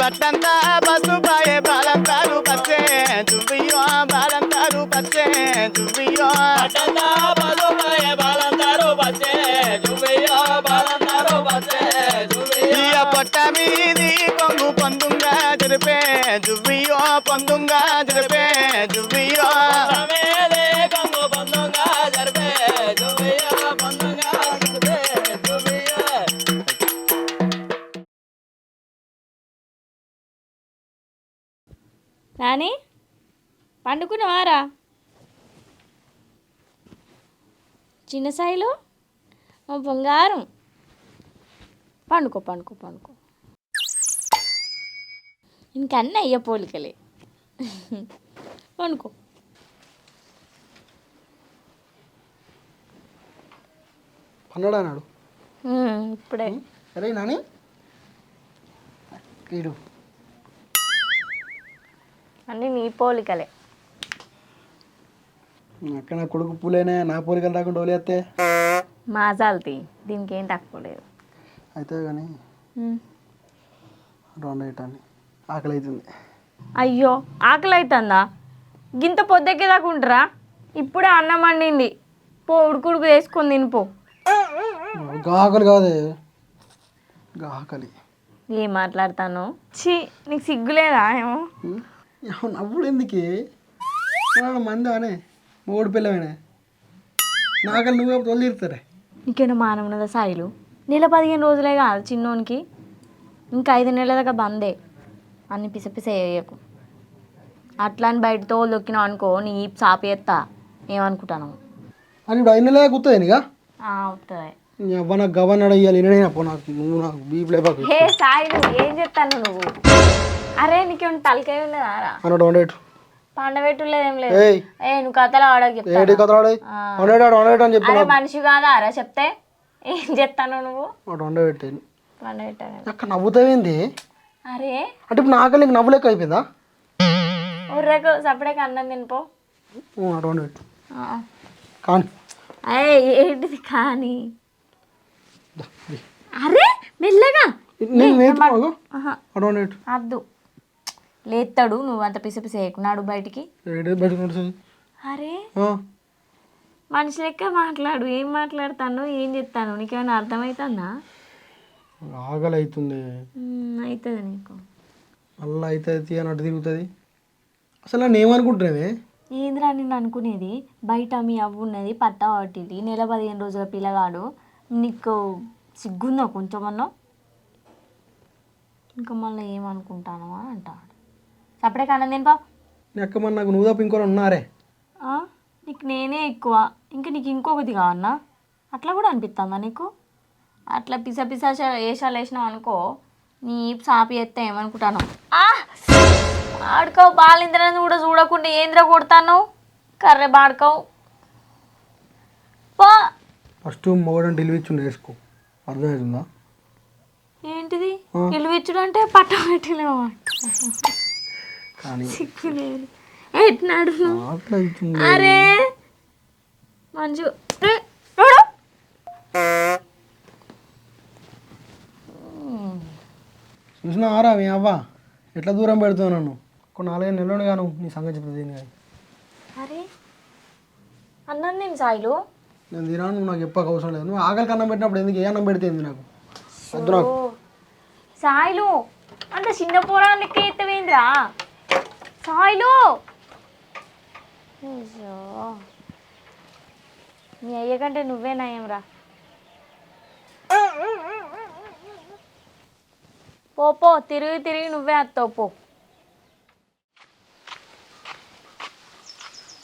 బట్టంతా పసుపాయే బాలంతారు పచ్చే. దువ్వియో బాలంతారు పచ్చే. దువ్వియో పట్టంతా పలుకాయ బాలంతారు బచ్చే జుబియో బాలంతారు జుబియో ఇయ పొట్ట మీది పొంగు పొందుంగా జరిపే. దువ్వియో పొందుంగా రాని పండుకున్నవారా? చిన్న సాయిలు? బంగారం. పండుకో పండుకో పండుకో. ఇంకన్నీ అయ్య పోలికలే. పండుకో. అన్నాడు ఇప్పుడే. సరే నాని. అన్నీ నీ పోలికలే. అక్క నా కొడుకు పూలేనే నా పోలికలు రాకుండా వదిలేస్తే? మాజాల్తి. దీనికి ఏం తక్కువ లేదు అయితే కానీ ఉమ్. రెండు ఐటాన్ని ఆకలి అవుతుంది అయ్యో ఆకలి అవుతుందా గింత పొద్దెక్కే దాకా ఉంటారా ఇప్పుడే అన్నం వండింది. పో ఉడుకుడుకు వేసుకొని తినిపో గా ఆకలి కాదే. గా ఆకలి. ఏం మాట్లాడతాను? ఛీ నీకు సిగ్గులేదా ఏమో? నవ్వుడు ఎందుకే? వాడు మంది అనే మూడు పిల్లమేనే. నాకలు నువ్వే తొలిరుతారే నీకేనా మానం ఉన్నదా సాయిలు? నెల పదిహేను రోజులే కాదు చిన్నోనికి. ఇంకా ఐదు నెలల దాకా బందే. అన్ని పిస పిస వేయకు అట్లా అని బయట తోలు దొక్కినావు అనుకో నీ సాపి ఎత్తా ఏమనుకుంటాను. అని ఇప్పుడు ఐదు నెలలు కూర్తుంది నీగా అవుతుంది నీ అవ్వ నాకు గవర్నర్ అయ్యాలి వినడే పో నాకు నువ్వు నాకు బీప్ లేపాకు. సాయిలు ఏం చెప్తాను నువ్వు? అరే నీకేమైనా తలకాయ ఉన్నదా? రా. అన్నాడు వండేటు పండబెట్టు లేదేం లేదు. ఏయ్. ఏ నువ్వు కథలు ఆడకి ఏడి చెప్తాను కథలాడే ఆ. వండేటాడు వండేటాడు అని చెప్పి అరే మనిషి కాదా? అరా చెప్తే. ఏం చెప్తాను నువ్వు? వాడు వండబెట్టాను పండబెట్టాను అక్కడ నవ్వుతావేంది? అరే. అంటే ఇప్పుడు నా ఆకలి నీకు నవ్వు లెక్క అయిపోయిందా? ఉర్రకు సపరేట్ అన్నం తినిపో. ఊ, అటు వండబెట్టు ఆ. కానీ. అయ్యే ఏంటిది కానీ? అరే మెల్లగా. నేను అటు అద్దు. లేస్తాడు నువ్వు అంత పిస పిస వేయకున్నాడు బయటికి. అరే. మనిషి లెక్క మాట్లాడు. ఏం మాట్లాడతాను ఏం చెప్తాను నీకేమైనా అర్థమవుతుందా ఆకలి అవుతుంది అవుతుంది నీకు. మళ్ళీ అవుతుంది అని అటు తిరుగుతుంది. అసలు నన్ను ఏమనుకుంటున్నావే? ఏంద్రా నిన్ను అనుకునేది? బయట మీ అవ్వ ఉన్నది పట్ట పట్టింది. నెల పదిహేను రోజుల పిల్లగాడు. నీకు సిగ్గుందా కొంచెమన్నా ఇంకా మళ్ళీ ఏమనుకుంటాను అని అంటాడు సపడే కన్నా నేను అక్క మన నాకు నువ్వు తప్ప ఇంకోరు ఉన్నారే? నీకు నేనే ఎక్కువ. ఇంకా నీకు ఇంకొకటి కావన్నా అట్లా కూడా అనిపిస్తుందా నీకు? అట్లా పిస పిస వేషాలు వేసినావు అనుకో నీ సాపి ఎత్తే ఏమనుకుంటాను. ఆడుకో బాలింద్రని కూడా చూడకుండా ఏంద్ర కొడతాను కర్రె బాడుకోవు. పో! ఫస్ట్ మొగడం డెలివరీ ఇచ్చి వేసుకో. అర్థమవుతుందా ఏంటిది? ఇల్లువిచ్చుడు అంటే పట్ట పెట్టలేము ఎట్నాడు అరే! ఆరా మీ అవ్వ? ఎట్లా దూరం పెడుతావు నన్ను? ఒక నాలుగైదు నెలలు గాను నీ సంగతి చెప్తుంది కానీ అరే! అన్నం నేను సాయిలు? నేను తినాను నువ్వు నాకు చెప్పక అవసరం లేదు. నువ్వు ఆకలికి అన్నం పెట్టినప్పుడు ఎందుకు? ఏ అన్నం పెడితేంది నాకు? వద్దు నాకు ఓ, సాయిలు? అంత చిన్న పోరానికి ఎత్తవేంద్రా? సాయిలు అయ్యో. నీ అయ్య కంటే నువ్వే నయం రా పో పో తిరిగి తిరిగి నువ్వే అత్తావు పో.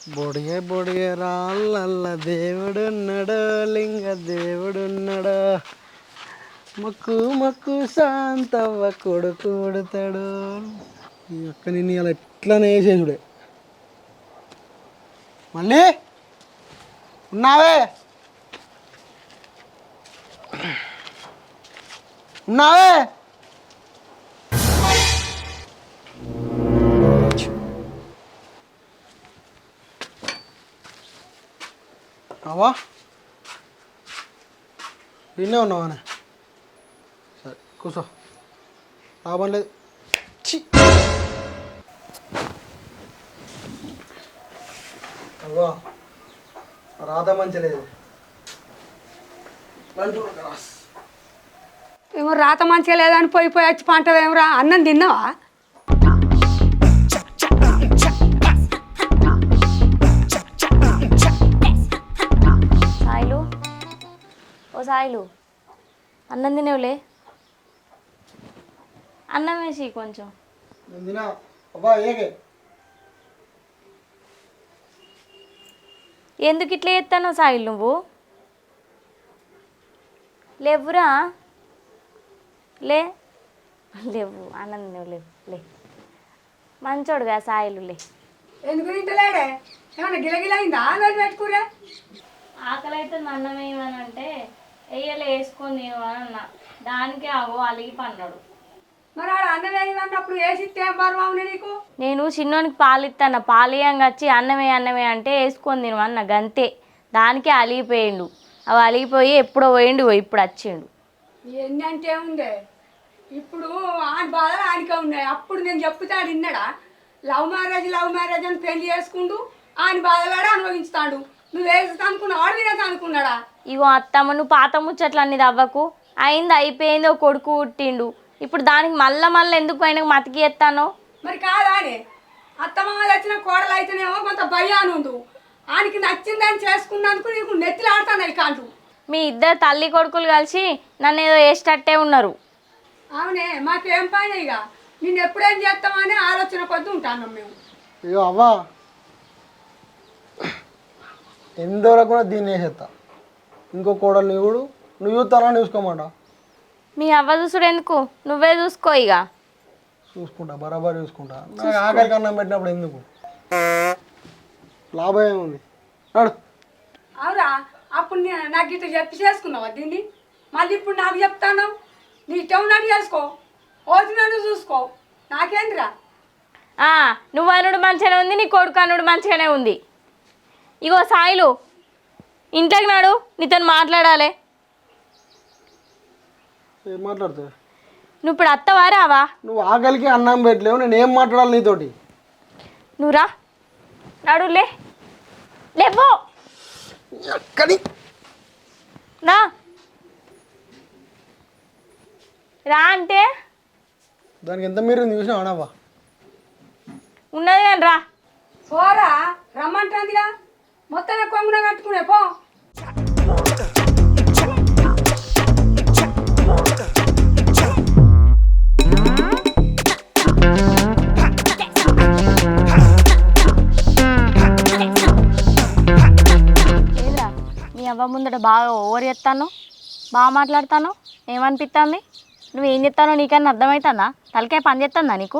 బొడిగే బొడిగే రాళ్ళల్ల దేవుడున్నాడు లింగ దేవుడున్నాడు. మక్కు మక్కు శాంతవ్వ కొడుకు ఉడతాడు ఈ అక్క నిన్ను ఇలా అట్లనే వేసేసుడే మళ్ళీ? ఉన్నావే? ఉన్నావే? అవా నిన్నే ఉన్నావానే? సరే కూర్చో. లాభం లేదు అవ్వా రాత మంచి లేదు. ఏమో రాత మంచిగా లేదని పోయి పోయి వచ్చి పంట ఏమరా అన్నం తిన్నావా? సాయిలు? ఓ సాయిలు అన్నం తినేవులే? అన్నం వేసి కొంచెం నేను తినా అవ్వా ఏకే ఎందుకు ఇట్లా చేస్తానో సాయిల్ నువ్వు? లేవురా. లే. లేవు అన్నం తినేవు లేవు లే. మంచోడుగా సాయిలు లే. ఎందుకు తింటలేడే? ఏమన్నా గిలగిలైందా నన్ను పెట్టుకురా. ఆకలి అయితే అన్నం వేయమనంటే వెయ్యలే వేసుకొని తినమని అన్న. దానికే అగో అలిగి పన్నాడు మరి ఆడ అన్నం వేయమన్నప్పుడు వేసి ఏం నీకు? నేను చిన్నోనికి పాలు ఇస్తాను పాలియంగా వచ్చి అన్నమే అన్నమే అంటే వేసుకొని తినమన్న గంతే. దానికే అలిగిపోయిండు. అవి అలిగిపోయి ఎప్పుడో పోయిండు ఇప్పుడు వచ్చిండు. ఎన్ని అంటే ఉందే ఇప్పుడు ఆయన బాధలు ఆయనకే ఉన్నాయి. అప్పుడు నేను చెప్తాడు విన్నాడా? లవ్ మ్యారేజ్ లవ్ మ్యారేజ్ అని పెళ్ళి చేసుకుంటూ ఆయన బాధలాడే అనుభవిస్తాడు. నువ్వు వేసి అనుకున్నావు? ఆడు అనుకున్నాడా? ఇగో అత్తమ్మ నువ్వు పాత ముచ్చట్లు అవ్వకు అయింది అయిపోయింది ఓ కొడుకు పుట్టిండు. ఇప్పుడు దానికి మళ్ళా మళ్ళీ ఎందుకు ఆయనకు మతికి ఎత్తానో? మరి కాదానే అత్తమామలు వచ్చిన కోడలు అయితేనేమో కొంత భయాన్ని ఉండు ఆయనకి నచ్చిందని చేసుకున్నందుకు నీకు నెత్తిలు ఆడుతున్నాయి కాంటు మీ ఇద్దరు తల్లి కొడుకులు కలిసి నన్ను ఏదో వేసేటట్టే ఉన్నారు. అవునే మాకేం పైన ఇక? నిన్ను ఎప్పుడేం చేస్తామని ఆలోచన కొద్ది ఉంటాను మేము. అయ్యో అవ్వా. ఎంతవరకు కూడా దీన్ని వేసేస్తా ఇంకో కోడలు నువ్వు నువ్వు చూస్తానా చూసుకోమాట? మీ అవ్వ చూసుడు ఎందుకు నువ్వే చూసుకో ఇక. చూసుకుంటా బరాబర్ చూసుకుంటా. నాకు ఆఖరికి అన్నం పెట్టినప్పుడు ఎందుకు? లాభం ఏముంది నడు. అవురా అప్పుడు నేను నాకు ఇట్లా చెప్పి చేసుకున్నావా దీన్ని? మళ్ళీ ఇప్పుడు నాకు చెప్తాను నీ ఇష్టం ఉన్నట్టు చేసుకో. ఓసినట్టు చూసుకో. నాకేందిరా? ఆ, నువ్వు అనుడు మంచిగానే ఉంది నీ కొడుకు అనుడు మంచిగానే ఉంది. ఇగో సాయిలు ఇంట్లోకి నాడు నీతో మాట్లాడాలి. ఏం మాట్లాడుతావు? నువ్వు ఇప్పుడు అత్తవా రావా నువ్వు ఆకలికి అన్నం పెట్టలేవు నేను ఏం మాట్లాడాలి నీతోటి? నువ్వు రా. నాడు లే. లేవు ఎక్కడి? రా రా అంటే? దానికి ఎంత మీరు చూసినా అనవా ఉన్నది కానీ రా. పోరా రమ్మంటుందిగా. మొత్తం కొంగున కట్టుకునే పో. మీ అవ్వ ముందట బాగా ఓవర్ చేస్తాను బాగా మాట్లాడతాను ఏమనిపిస్తుంది నువ్వు ఏం చెప్తానో నీకన్నా అర్థమవుతుందా తలకాయ పని చేస్తుందా నీకు?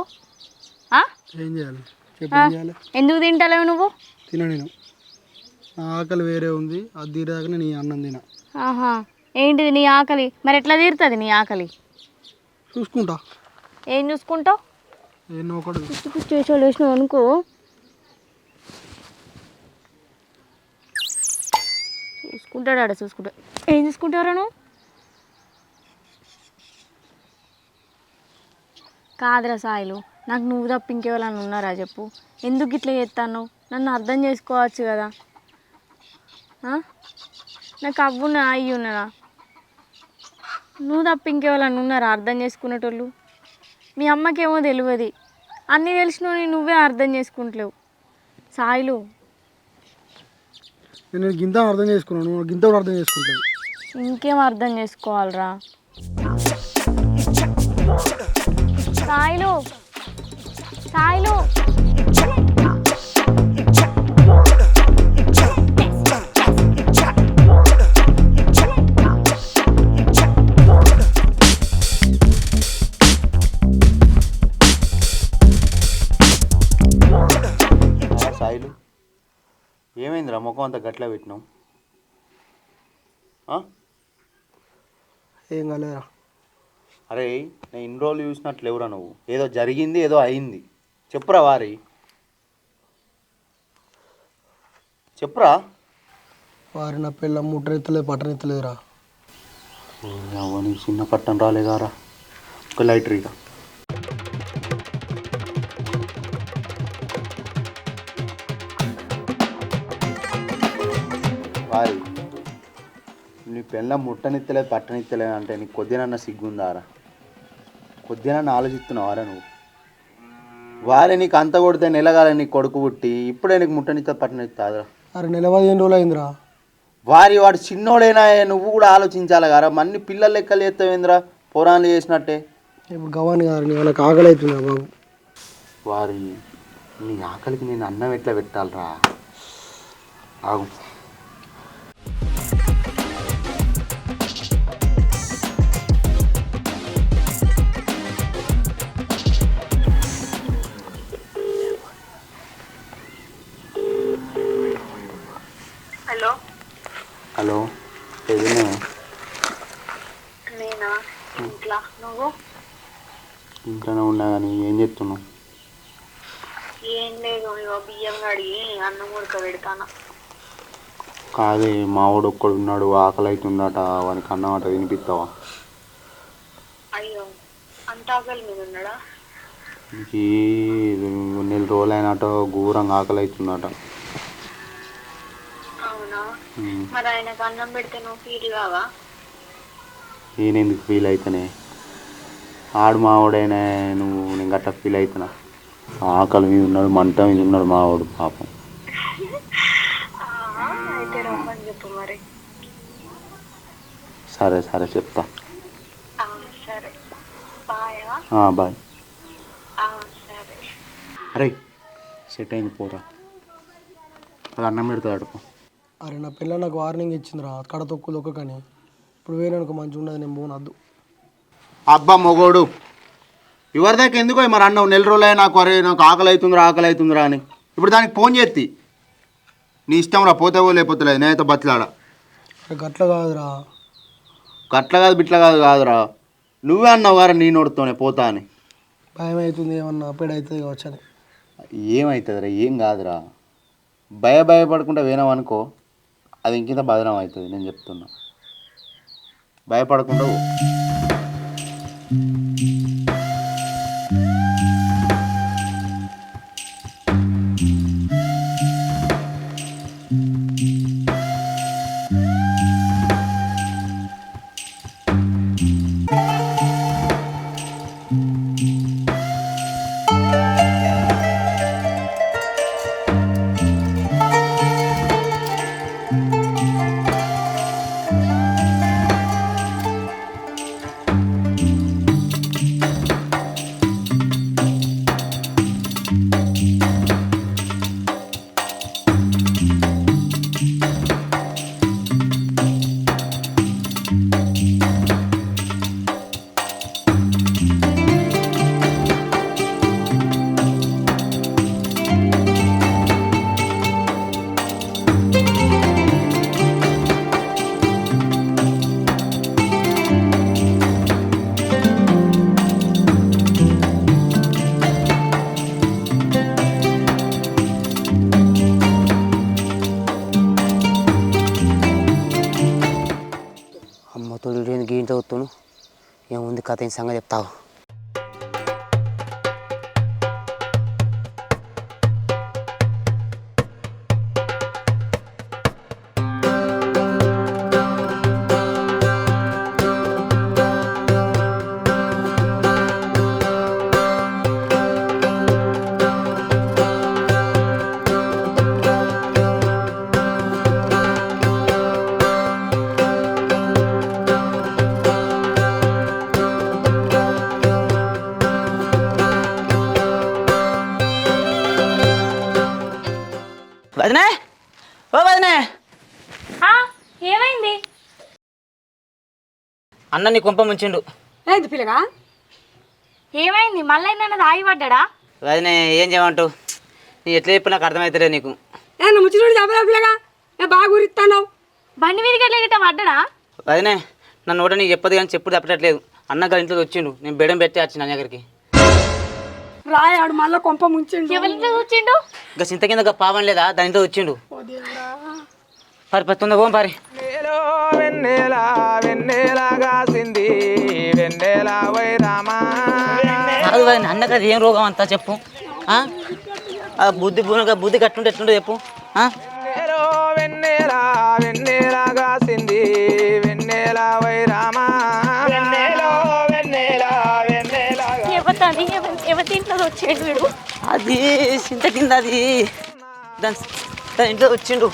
ఎందుకు తింటలేవు నువ్వు? తిన నేను. నా ఆకలి వేరే ఉంది అది తీరేదాకా నీ అన్నం తిన. ఆహా. ఏంటిది నీ ఆకలి? మరి ఎట్లా తీరుతుంది నీ ఆకలి? చూసుకుంటా. ఏం చూసుకుంటావు? వేసాలు వేసినావు అనుకో. చూసుకుంటాడు ఆడ చూసుకుంటాడు ఏం చూసుకుంటారా నువ్వు కాదురా సాయిలు నాకు నువ్వు తప్ప ఇంకెవరైనా ఉన్నారా చెప్పు. ఎందుకు ఇట్లా చేస్తాను నన్ను అర్థం చేసుకోవచ్చు కదా. నాకు అవ్వున్నా అయ్యి ఉన్నారా నువ్వు తప్ప ఇంకెవరైనా ఉన్నారా అర్థం చేసుకునేటోళ్ళు? మీ అమ్మకేమో తెలియదు అన్నీ తెలిసినవి నువ్వే అర్థం చేసుకుంటలేవు. సాయిలు నేను గింత అర్థం చేసుకున్నాను. నువ్వు గింత కూడా అర్థం చేసుకుంటావు ఇంకేం అర్థం చేసుకోవాలరా? సాయిలు. సాయిలు. ముఖం అంతా గట్ల పెట్టినావు? ఏం కాలేదురా. అరే నేను ఇన్ని రోజులు చూసినట్లు ఎవరా నువ్వు? ఏదో జరిగింది ఏదో అయింది. చెప్పురా వారి. చెప్పురా. వారి నా పిల్ల ముట్టనెత్తలేదు పట్టనెత్తలేదురా అవని చిన్న కట్టం రాలేదారా? ఒక లైటర్ పెళ్ళ ముట్టనిత్తలేదు పట్టనిత్తలేదు అంటే నీకు కొద్దినన్న సిగ్గుందారా? కొద్దినన్న ఆలోచిస్తున్నావారా నువ్వు? వారే నీకు అంత కొడితే నెలగాల నీ కొడుకు పుట్టి ఇప్పుడే నీకు ముట్టనిత్త పట్టనిస్తారా అరే నెల పదిహేను రోజులు అయిందిరా వారి వాడు చిన్నోడైనా నువ్వు కూడా ఆలోచించాలి కదా మన్ని పిల్లల లెక్కలు చేస్తావేంద్రా? పురాణాలు చేసినట్టే. ఇప్పుడు గవాని గారు వాళ్ళకి ఆకలి అవుతుందా బాబు. వారి నీ ఆకలికి నేను అన్నం ఎట్లా పెట్టాలరా? ఆగు. ఇంట్లోనే ఉన్నా కానీ ఏం చెప్తున్నావు ఏం లేదు ఇగో బియ్యం కడిగి అన్నం ఉడక పెడతాను కాదే మావాడు ఒక్కడు ఉన్నాడు ఆకలి అవుతుందట వానికి అన్నం అట వినిపిస్తావా అయ్యో అంత ఆకలి మీద ఉన్నాడా? ఈ నెల రోజులైనట ఘోరంగా ఆకలి అవుతుందట అవునా. మరి ఆయనకు అన్నం పెడితే నువ్వు ఫీల్ కావా? నేనెందుకు ఫీల్ అవుతానే ఆడు మావాడైనా నువ్వు నేను గట్ట ఫీల్ అవుతున్నా ఆకలి మీద ఉన్నాడు మంట మీద ఉన్నాడు మావాడు పాపం. సరే సరే చెప్తా. ఆ, సరే. బాయా అరే సెట్ అయింది పోరా. అది అన్నం పెడతాడు అడుపు అరే నా పిల్ల నాకు వార్నింగ్ ఇచ్చిందిరా. కడ తొక్కు తొక్కకని ఇప్పుడు వేయడానికి మంచిగా ఉండదు నేను పోనద్దు. అబ్బా మొగోడు ఎవరిదాకా ఎందుకో మరి అన్నావు? నెల రోజులే నాకు అరే నాకు ఆకలి అవుతుందిరా ఆకలి అవుతుందిరా అని. ఇప్పుడు దానికి ఫోన్ చేతి నీ ఇష్టం రా పోతే లేకపోతే లేదు నేనైతే బతిలాడా? గట్ల కాదురా. గట్ల కాదు బిట్ల కాదు కాదురా. నువ్వే అన్నావు గారా నీ నోడుతోనే పోతా అని. భయం అవుతుంది ఏమన్నా? అప్పుడు అవుతుంది కావచ్చు అని. ఏమవుతుందిరా ఏం కాదురా. భయ భయపడకుండా వినామనుకో అది ఇంకింత బదనం అవుతుంది నేను చెప్తున్నా. భయపడకుండా ఏముంది కథ ఏం సంగతి చెప్తావు అన్న నీ కుంప ముంచిండు. ఏంది పిల్లగా? ఏమైంది? మళ్ళీ నన్ను తాగి పడ్డా వదినే ఏం చేయమంటావు? నీ ఎట్లా చెప్పు నాకు అర్థమవుతలే నీకు. ఏ ముచ్చినోడు చెప్పరా పిల్లగా? ఏ బాగా గురిస్తాను బండి ఎట్లా గిట్ట పడ్డా వదినే నన్ను నోట నీకు చెప్పదు కానీ చెప్పుడు తప్పట్లేదు. అన్న గారి ఇంట్లో వచ్చిండు. నేను బెడం పెట్టి వచ్చిన అన్న దగ్గరికి రాయాడు మళ్ళీ కొంప ముంచిండు. ఎవరింట్లో కూర్చిండు? ఇంకా చింత కింద పాపం లేదా? దాని ఇంట్లో వచ్చిండు. పరి తొందర పోం పారి. రో వెన్నెలా వెన్నెలా కాసింది? వెన్నెల వైరామా కాదు కదా ఏం రోగం అంతా చెప్పు. ఆ? బుద్ధి బుద్ధి కట్టుంటే ఎట్లుంటే చెప్పు. వెన్నెల వెన్నెలా కాసింది? వెన్నెలా వైరామా వచ్చిండు వీడు? అది చింత కింద అది. దాని దాని ఇంట్లో వచ్చిండు.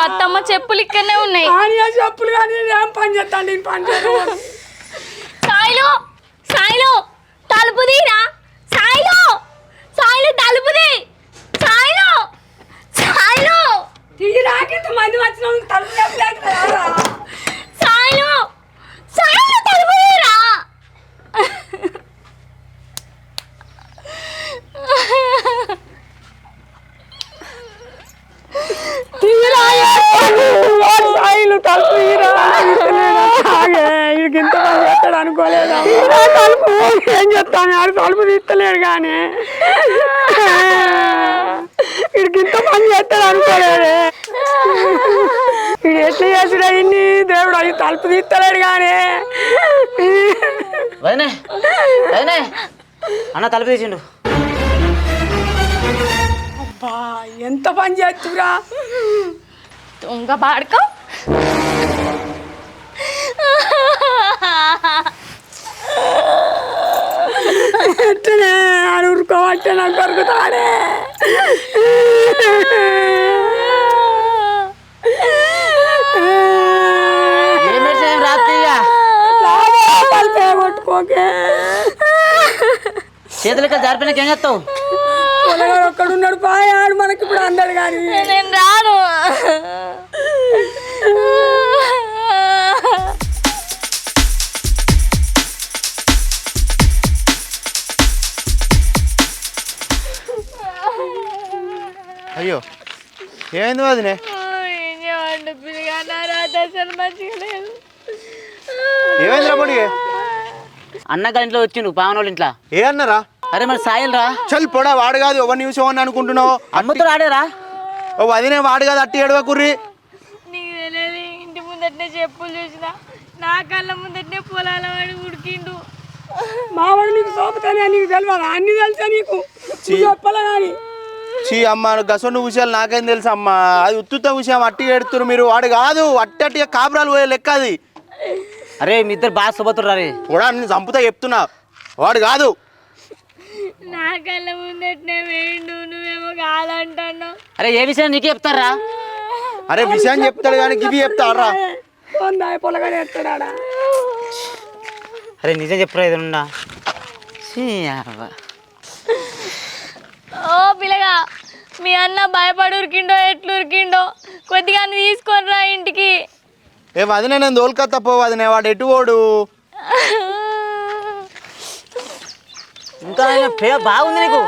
అత్తమ్మ చెప్పులు ఇక్కడనే ఉన్నాయి చెప్పులు కానీ పని చేస్తాను నేను పని చేయను సాయిలు సాయిలు తలుపు తీరా సాయిలు సాయిలు తలుపు తీ సాయిలు సాయిలు తీరాకి మంది వచ్చిన వాళ్ళకి తలుపు చెప్పలేదు కదా సాయిలు సాయిలు తలుపు తీరా సాయిలు తలుపు తీరా వీడికి ఇంత పని చేస్తాడు అనుకోలేదు తలుపు ఏం చెప్తాను ఆడు తలుపు తీస్తలేడు కానీ ఇంత పని చేస్తాడు అనుకోలేదు ఎట్లా చేసుడు అయింది దేవుడు అవి తలుపు తీస్తలేడు కానీ వదినే వదినే అన్న తలుపు తీసిండు. అబ్బా ఎంత పని చేస్తురా దొంగ బాడుకో. ఎట్టనే ఆడు ఉరుకోబట్టే నాకు దొరుకుతాడే ఏం మెడిసిన్ ఏం రాత్రి ఇక తలుపే కొట్టుకోకే చేతులకి జారిపోయినాక ఏం చేస్తావు? ఒక్కడున్నాడు పాయ ఆడు మనకి ఇప్పుడు అందడు కానీ నేను రాను. ఏమైంది వదినే? ఏమైంది రాబడి అన్న గారి ఇంట్లో వచ్చిండు పావన వాళ్ళ ఇంట్లో? ఏ అన్నారా? అరే మరి సాయిల్ రా. చల్ పొడా వాడు కాదు ఎవరి నిమిషం అని అనుకుంటున్నావు? అమ్మతో ఆడేరా ఓ వదినే వాడు కాదు అట్టి ఎడవ కుర్రి. నీకు తెలియదు ఇంటి ముందటనే చెప్పులు చూసిన. నా కళ్ళ ముందటనే పొలాల వాడి ఉడికిండు. మావాడు నీకు సోపుతానే నీకు తెలియదు అన్ని తెలుసా నీకు? చెప్పలే కానీ? చీ అమ్మ గసొండు విషయాలు నాకేం తెలుసు అమ్మ. అది ఉత్తుత విషయం అట్టి ఎడుతున్నారు మీరు. వాడు కాదు అట్టి అట్టి కాపురాలు పోయే లెక్క అది. అరే మీ ఇద్దరు బాగా సుబతుర్రా రే కూడా నేను చంపుతా చెప్తున్నా. వాడు కాదు. నా కళ్ళ ముందటనే వేయండు నువ్వేమో కాదంటున్నావు. అరే ఏ విషయం నీకే చెప్తారా? అరే విషయం చెప్తాడు కానీ గివి పొలగాడు ఎత్తాడా అరే నిజం చెప్పురా ఏదన్నా. ఓ పిల్లగా మీ అన్న భయపడి ఉరికిండో ఎట్లు ఉరికిండో కొద్దిగా తీసుకొని రా ఇంటికి. ఏ వదినే నేను దోల్కత్తా పో వదినే వాడు ఎటు పోడు? ఇంకా ఆయన బాగుంది నీకు.